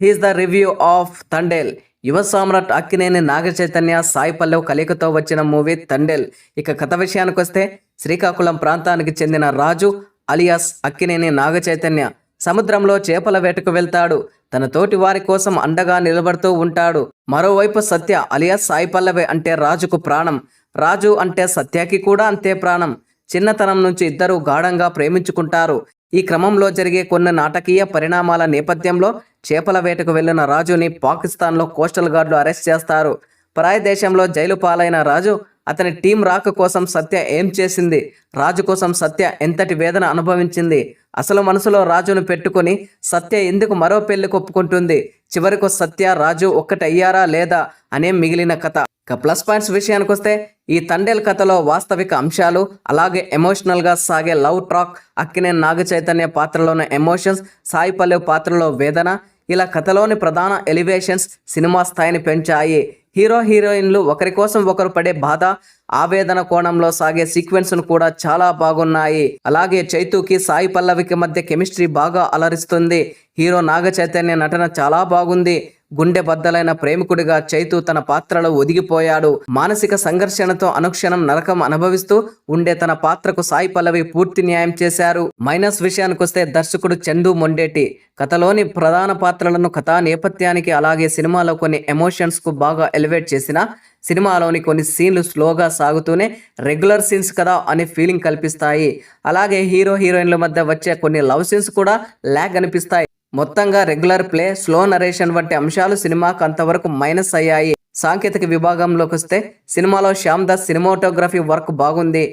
Here's the review of Thandel Yuva Samrat Akkineni Naga Chaitanya Sai Pallavi కలికతో వచ్చిన movie Thandel ఇక కథ విషయానికి వస్తే శ్రీకాకుళం ప్రాంతానికి చెందిన రాజు అలియాస్ అక్కినేని నాగ చైతన్య సముద్రంలో చేపల వేటకు వెళ్తాడు. తన తోటి వారి కోసం అండగా నిలబడుతూ ఉంటాడు. మరోవైపు సత్య అలియాస్ సాయి పల్లవి అంటే రాజుకు ప్రాణం. రాజు అంటే సత్యకి కూడా అంతే ప్రాణం. చిన్నతనం నుంచి ఇద్దరు గాఢంగా ప్రేమించుకుంటారు. ఈ క్రమంలో జరిగే కొన్ని నాటకీయ పరిణామాల నేపథ్యంలో చేపల వేటకు వెళ్ళిన రాజుని పాకిస్తాన్లో కోస్టల్ గార్డులు అరెస్ట్ చేస్తారు. పరాయి దేశంలో జైలు పాలైన రాజు అతని టీం రాక కోసం సత్య ఏం చేసింది? రాజు కోసం సత్య ఎంతటి వేదన అనుభవించింది? అసలు మనసులో రాజును పెట్టుకుని సత్య ఎందుకు మరో పెళ్ళి కొప్పుకుంటుంది చివరకు సత్య రాజు ఒక్కటయ్యారా లేదా అనే మిగిలిన కథ. ఇక ప్లస్ పాయింట్స్ విషయానికి వస్తే ఈ తండేల్ కథలో వాస్తవిక అంశాలు అలాగే ఎమోషనల్గా సాగే లవ్ ట్రాక్ అక్కినే నాగ చైతన్య పాత్రలోని ఎమోషన్స్ సాయి పల్లెవ్ పాత్రలో వేదన ఇలా కథలోని ప్రధాన ఎలివేషన్స్ సినిమా స్థాయిని పెంచాయి. హీరో హీరోయిన్లు ఒకరి కోసం ఒకరు పడే బాధ ఆవేదన కోణంలో సాగే సీక్వెన్స్ను కూడా చాలా బాగున్నాయి. అలాగే చైతుకి సాయి పల్లవికి మధ్య కెమిస్ట్రీ బాగా అలరిస్తుంది. హీరో నాగ చైతన్య నటన చాలా బాగుంది. గుండె బద్దలైన ప్రేమికుడిగా చైతు తన పాత్రలో ఒదిగిపోయాడు. మానసిక సంఘర్షణతో అనుక్షణం నరకం అనుభవిస్తూ ఉండే తన పాత్రకు సాయి పల్లవి పూర్తి న్యాయం చేశారు. మైనస్ విషయానికొస్తే దర్శకుడు చందు మొండేటి. కథలోని ప్రధాన పాత్రలను కథా నేపథ్యానికి అలాగే సినిమాలో కొన్ని ఎమోషన్స్కు బాగా ఎలివేట్ చేసిన సినిమాలోని కొన్ని సీన్లు స్లోగా సాగుతూనే రెగ్యులర్ సీన్స్ కదా అనే ఫీలింగ్ కల్పిస్తాయి. అలాగే హీరో హీరోయిన్ల మధ్య వచ్చే కొన్ని లవ్ సీన్స్ కూడా ల్యాగ్ అనిపిస్తాయి. మొత్తంగా రెగ్యులర్ ప్లే స్లో నరేషన్ వంటి అంశాలు సినిమాకు అంతవరకు మైనస్ అయ్యాయి. సాంకేతిక విభాగంలోకి వస్తే సినిమాలో శ్యామ్ దాస్ సినిమాటోగ్రఫీ వర్క్ బాగుంది.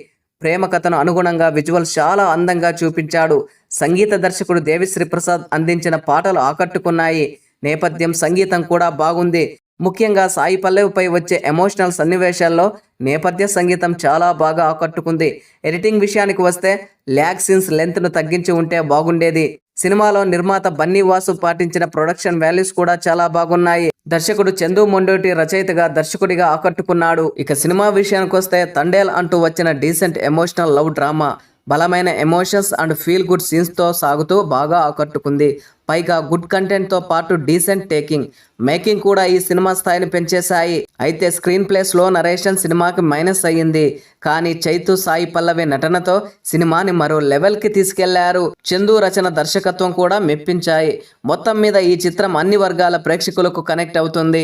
ప్రేమ కథను అనుగుణంగా విజువల్స్ చాలా అందంగా చూపించాడు. సంగీత దర్శకుడు దేవిశ్రీ ప్రసాద్ అందించిన పాటలు ఆకట్టుకున్నాయి. నేపథ్యం సంగీతం కూడా బాగుంది. ముఖ్యంగా సాయి పల్లవిపై వచ్చే ఎమోషనల్ సన్నివేశాల్లో నేపథ్య సంగీతం చాలా బాగా ఆకట్టుకుంది. ఎడిటింగ్ విషయానికి వస్తే ల్యాగ్ సీన్స్ లెంత్ను తగ్గించి ఉంటే బాగుండేది. సినిమాలో నిర్మాత బన్నీ వాసు పాటించిన ప్రొడక్షన్ వాల్యూస్ కూడా చాలా బాగున్నాయి. దర్శకుడు చందు మొండోటి రచయితగా దర్శకుడిగా ఆకట్టుకున్నాడు. ఇక సినిమా విషయానికి వస్తే తండేల్ అంటూ వచ్చిన డీసెంట్ ఎమోషనల్ లవ్ డ్రామా. బలమైన ఎమోషన్స్ అండ్ ఫీల్ గుడ్ సీన్స్తో సాగుతూ బాగా ఆకట్టుకుంది. పైగా గుడ్ కంటెంట్తో పాటు డీసెంట్ టేకింగ్ మేకింగ్ కూడా ఈ సినిమా స్థాయిని పెంచేశాయి. అయితే స్క్రీన్ ప్లే స్లో నరేషన్ సినిమాకి మైనస్ అయ్యింది. కానీ చైతు సాయి పల్లవి నటనతో సినిమాని మరో లెవెల్కి తీసుకెళ్ళారు. చందు రచన దర్శకత్వం కూడా మెప్పించాయి. మొత్తం మీద ఈ చిత్రం అన్ని వర్గాల ప్రేక్షకులకు కనెక్ట్ అవుతుంది.